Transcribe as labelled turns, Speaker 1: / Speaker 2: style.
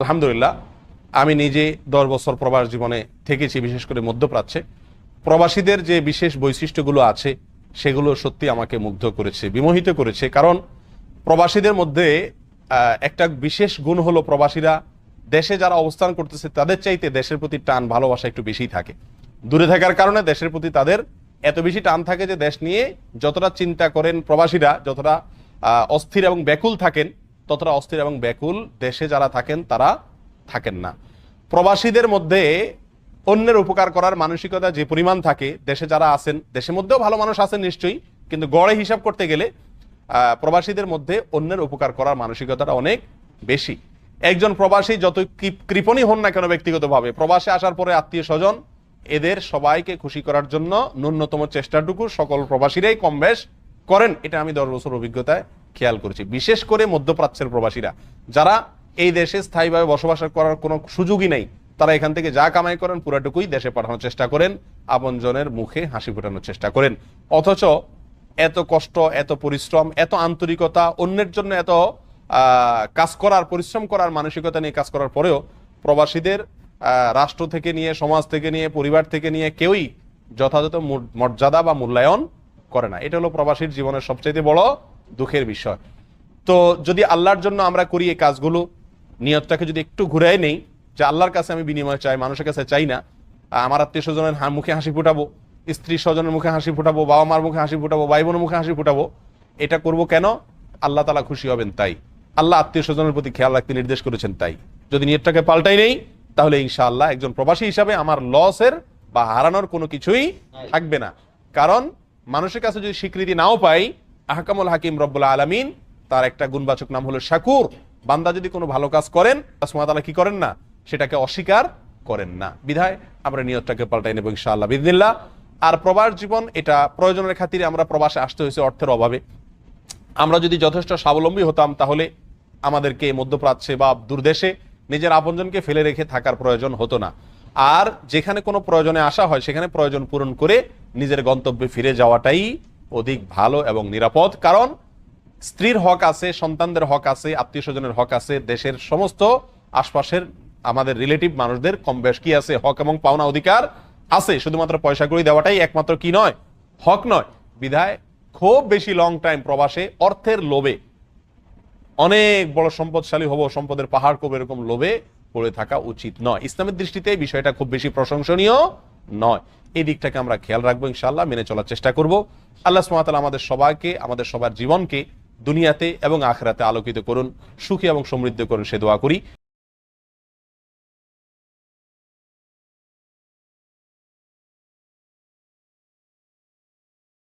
Speaker 1: আলহামদুলিল্লাহ, আমি নিজে দশ বছর প্রবাস জীবনে থেকেছি, বিশেষ করে মধ্যপ্রাচ্যে। প্রবাসীদের যে বিশেষ বৈশিষ্ট্যগুলো আছে, সেগুলো সত্যি আমাকে মুগ্ধ করেছে, বিমোহিত করেছে। কারণ প্রবাসীদের মধ্যে একটা বিশেষ গুণ হলো প্রবাসীরা দেশে যারা অবস্থান করতেছে, তাদের চাইতে দেশের প্রতি টান, ভালোবাসা একটু বেশি থাকে। দূরে থাকার কারণে দেশের প্রতি তাদের এত বেশি টান থাকে যে, দেশ নিয়ে যতটা চিন্তা করেন প্রবাসীরা, যতটা অস্থির এবং ব্যাকুল থাকেন ততটা অস্থির এবং ব্যাকুল দেশে যারা থাকেন, তারা থাকেন না। প্রবাসীদের মধ্যে অন্যের উপকার করার মানসিকতা যে পরিমাণ থাকে, দেশে যারা আছেন, দেশের মধ্যেও ভালো মানুষ আছেন নিশ্চয়ই, কিন্তু গড়ে হিসাব করতে গেলে প্রবাসীদের মধ্যে অন্যের উপকার করার মানসিকতাটা অনেক বেশি। একজন প্রবাসী যত কৃপ- কৃপণই হন না কেন ব্যক্তিগতভাবে, প্রবাসে আসার পরে আত্মীয় স্বজন, এদের সবাইকে খুশি করার জন্য ন্যূনতম চেষ্টাটুকু সকল প্রবাসীরাই কম বেশ করেন। এটা আমি দশ বছর অভিজ্ঞতায় খেয়াল করেছি। বিশেষ করে মধ্যপ্রাচ্যের প্রবাসীরা। যারা এই দেশে স্থায়ীভাবে বসবাস করার কোনো সুযোগই নেই, তারা এখান থেকে যা কামাই করেন পুরাটুকুই দেশে পাঠানোর চেষ্টা করেন, আপনজনের মুখে হাসি ফোটানোর চেষ্টা করেন। অথচ এত কষ্ট, এত পরিশ্রম, এত আন্তরিকতা, অন্যের জন্য এত কাজ করার, পরিশ্রম করার মানসিকতা নিয়ে কাজ করার পরেও প্রবাসীদের রাষ্ট্র থেকে নিয়ে, সমাজ থেকে নিয়ে, পরিবার থেকে নিয়ে কেউই যথাযথ মর্যাদা বা মূল্যায়ন করে না। এটা হলো প্রবাসীর জীবনের সবচেয়ে বড় দুঃখের বিষয়। তো যদি আল্লাহর জন্য আমরা করি এই কাজগুলো নিয়তটাকে যদি একটু ঘুরাই নেই যে আল্লাহর কাছে আমি বিনিময় চাই মানুষের কাছে চাই না আমার আত্মীয় স্বজনের মুখে হাসি ফুটাবো স্ত্রী স্বজনের মুখে হাসি ফুটাবো বাবা মার মুখে হাসি ফুটাবো ভাই বোনের মুখে হাসি ফুটাবো এটা করব কেন? আল্লাহ তালা খুশি হবেন তাই। আল্লাহ আত্মীয় স্বজনের প্রতি খেয়াল রাখতে নির্দেশ করেছেন তাই। যদি নিয়তটাকে পাল্টাই নেই তাহলে ইনশাআল্লাহ একজন প্রবাসী হিসাবে আমার লসের বা হারানোর কোনো কিছুই থাকবে না। কারণ মানুষের কাছে যদি স্বীকৃতি নাও পাই আহকামুল হাকিম রব্বুল্লা আলমিন, তার একটা গুণবাচক নাম হলো শাকুর। বান্দা যদি কোনো ভালো কাজ করেন তালা কি করেন না? সেটাকে অস্বীকার করেন না। বিধায় আমরা নিয়তটাকে পাল্টাই নেব ইনশাআল্লাহ বিদিল্লা আর প্রবাস জীবন, এটা প্রয়োজনের খাতিরে আমরা প্রবাসে আসতে হয়েছে অর্থের অভাবে। আমরা যদি যথেষ্ট স্বাবলম্বী হতাম, তাহলে আমাদেরকে মধ্যপ্রাচ্যে বা দূরদেশে নিজের আপনজনকে ফেলে রেখে থাকার প্রয়োজন হতো না। আর যেখানে কোনো প্রয়োজনে আসা হয়, সেখানে প্রয়োজন পূরণ করে নিজের গন্তব্যে ফিরে যাওয়াটাই অধিক ভালো এবং নিরাপদ। কারণ স্ত্রীর হক আছে, সন্তানদের হক আছে আত্মীয় স্বজনের হক আছে, দেশের সমস্ত আশপাশের আমাদের রিলেটিভ মানুষদের কম বেশ কি আছে, হক এবং পাওনা অধিকার আছে। শুধুমাত্র পয়সা করে দেওয়াটাই একমাত্র কি নয়, হক নয়। বিধায় খুব বেশি লং টাইম প্রবাসে অর্থের লোভে, অনেক বড় সম্পদশালী হব, সম্পদের পাহাড় কবে এরকম লোভে পড়ে থাকা উচিত নয়। ইসলামের দৃষ্টিতে বিষয়টা খুব বেশি প্রশংসনীয়। নয়। এই দিকটাকে আমরা খেয়াল রাখব ইনশাল্লাহ মেনে চলার চেষ্টা করব। আল্লাহ সুমাতাল আমাদের সবাইকে, আমাদের সবার জীবনকে, দুনিয়াতে এবং আখরাতে আলোকিত করুন, সুখী এবং সমৃদ্ধ করুন, সে দোয়া করি।